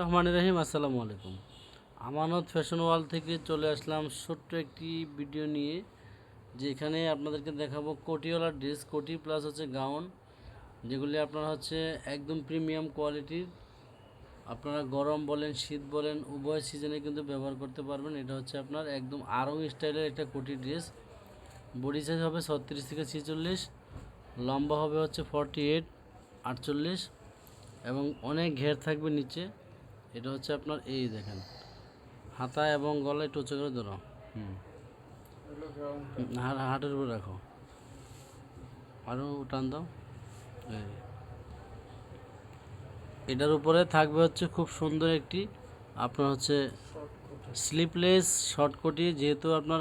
রহমান রহিম, আসসালামু আলাইকুম। আমানত ফ্যাশন ওয়াল থেকে চলে আসলাম ছোট্ট একটি ভিডিও নিয়ে, যেখানে আপনাদেরকে দেখাবো কোটিওয়ালা ড্রেস, কোটি প্লাস হচ্ছে গাউন, যেগুলি আপনার হচ্ছে একদম প্রিমিয়াম কোয়ালিটির, আপনারা গরম বলেন, শীত বলেন, উভয় সিজনে কিন্তু ব্যবহার করতে পারবেন। এটা হচ্ছে আপনার একদম আরং স্টাইলের একটা কোটি ড্রেস। বডি সাইজ হবে ছত্রিশ থেকে ছেচল্লিশ, লম্বা হবে হচ্ছে ফর্টি এইট আটচল্লিশ, এবং অনেক ঘের থাকবে নিচে। এটা হচ্ছে আপনার এই দেখেন। হাতা এবং গলায় উঁচু করে ধরো। হুম। হাটের উপর রাখো। আরও টান দাও। এটার উপরে থাকবে হচ্ছে খুব সুন্দর একটি আপনার হচ্ছে স্লিপলেস শর্ট কোটি, যেহেতু আপনার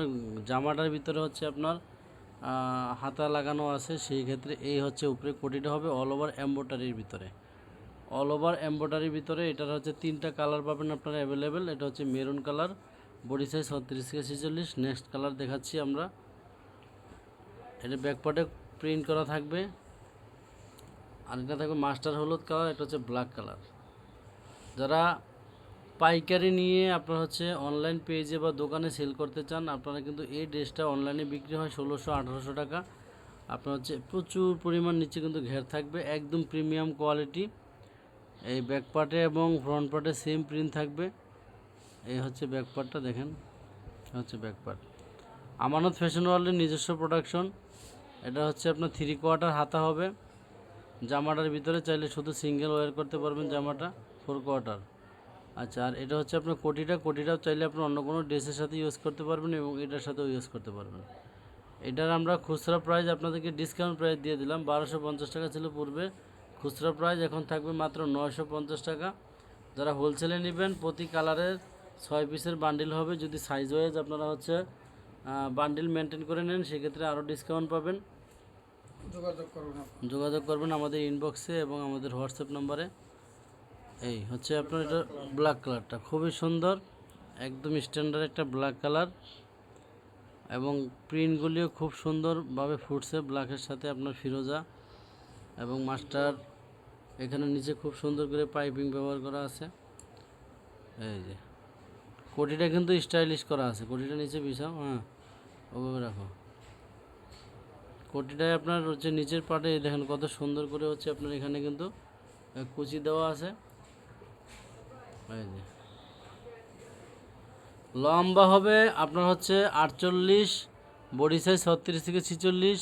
জামাটার ভিতরে হচ্ছে আপনার হাতা লাগানো আছে, সেই ক্ষেত্রে এই হচ্ছে উপরে কোটিটা হবে অল ওভার এম্বোটারির ভিতরে। অল ওভার এম্বোটারির ভিতরে এটার হচ্ছে তিনটা কালার পাবেন আপনারা অ্যাভেলেবেল এটা হচ্ছে মেরুন কালার বডি সাইজ ছত্রিশ থেকে ছেচল্লিশ। নেক্সট কালার দেখাচ্ছি আমরা। এটা ব্যাকপার্টে প্রিন্ট করা থাকবে। আর এটা থাকবে মাস্টার হলুদ কালার এটা হচ্ছে ব্ল্যাক কালার যারা পাইকারি নিয়ে আপনার হচ্ছে অনলাইন পেজে বা দোকানে সেল করতে চান, আপনারা কিন্তু এই ড্রেসটা অনলাইনে বিক্রি হয় ষোলোশো, আঠারোশো টাকা। আপনার হচ্ছে প্রচুর পরিমাণ নিচে কিন্তু ঘের থাকবে। একদম প্রিমিয়াম কোয়ালিটি এই ব্যাক পার্টে এবং ফ্রন্ট পার্টে সেম প্রিন্ট থাকবে। এই হচ্ছে ব্যাক পার্টটা দেখেন। হচ্ছে ব্যাক পার্ট আমানত ফ্যাশন ওয়ার্ল্ডের নিজস্ব প্রোডাকশন এটা হচ্ছে আপনার থ্রি কোয়ার্টার হাতা হবে। জামাটার ভিতরে চাইলে শুধু সিঙ্গেল ওয়ার করতে পারবেন জামাটা ফোর কোয়ার্টার আচ্ছা আর এটা হচ্ছে আপনার কোটিটা, কোটিটাও চাইলে আপনি অন্য কোনো ড্রেসের সাথে ইউজ করতে পারবেন এবং এটার সাথেও ইউজ করতে পারবেন। এটার আমরা খুচরা প্রাইস আপনাদেরকে ডিসকাউন্ট প্রাইস দিয়ে দিলাম। বারোশো পঞ্চাশ টাকা ছিল পূর্বে। খুচরা প্রাইস এখন থাকবে মাত্র নয়শো পঞ্চাশ টাকা। যারা হোলসেলে নেবেন প্রতি কালারের ছয় পিসের বান্ডিল হবে। যদি সাইজ ওয়াইজ আপনারা হচ্ছে বান্ডিল মেনটেন করে নেন সেক্ষেত্রে আরও ডিসকাউন্ট পাবেন। যোগাযোগ করুন আপনি। যোগাযোগ করবেন আমাদের ইনবক্সে এবং আমাদের হোয়াটসঅ্যাপ নম্বরে এই হচ্ছে আপনার এটা ব্ল্যাক কালারটা খুবই সুন্দর একদম স্ট্যান্ডার্ড একটা ব্ল্যাক কালার এবং প্রিন্টগুলিও খুব সুন্দরভাবে ফুটছে ব্ল্যাকের সাথে আপনার ফিরোজা। এবং মাস্টার এখানে নিচে খুব সুন্দর করে পাইপিং ব্যবহার করা আছে। এই যে, কোটিটা কিন্তু স্টাইলিশ করা আছে। কোটিটা নিচে বিছাও হ্যাঁ ওভাবে রাখো। কোটিটায় আপনার হচ্ছে নিচের পাটে দেখেন কত সুন্দর করে হচ্ছে আপনার এখানে কিন্তু কুচি দেওয়া আছে। এই যে, লম্বা হবে আপনার হচ্ছে আটচল্লিশ, বডি সাইজ ছত্রিশ থেকে ছিচল্লিশ,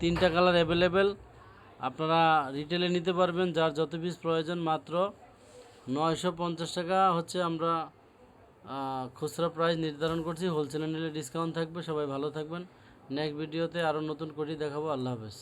তিনটা কালার অ্যাভেলেবেল আপনারা রিটেলে নিতে পারবেন, যার যত পিস প্রয়োজন মাত্র নয়শো পঞ্চাশ টাকা হচ্ছে আমরা খুচরা প্রাইস নির্ধারণ করছি। হোলসেলে নিলে ডিসকাউন্ট থাকবে, সবাই ভালো থাকবেন। নেক্সট ভিডিওতে আরও নতুন করি দেখাবো। আল্লাহ হাফেজ।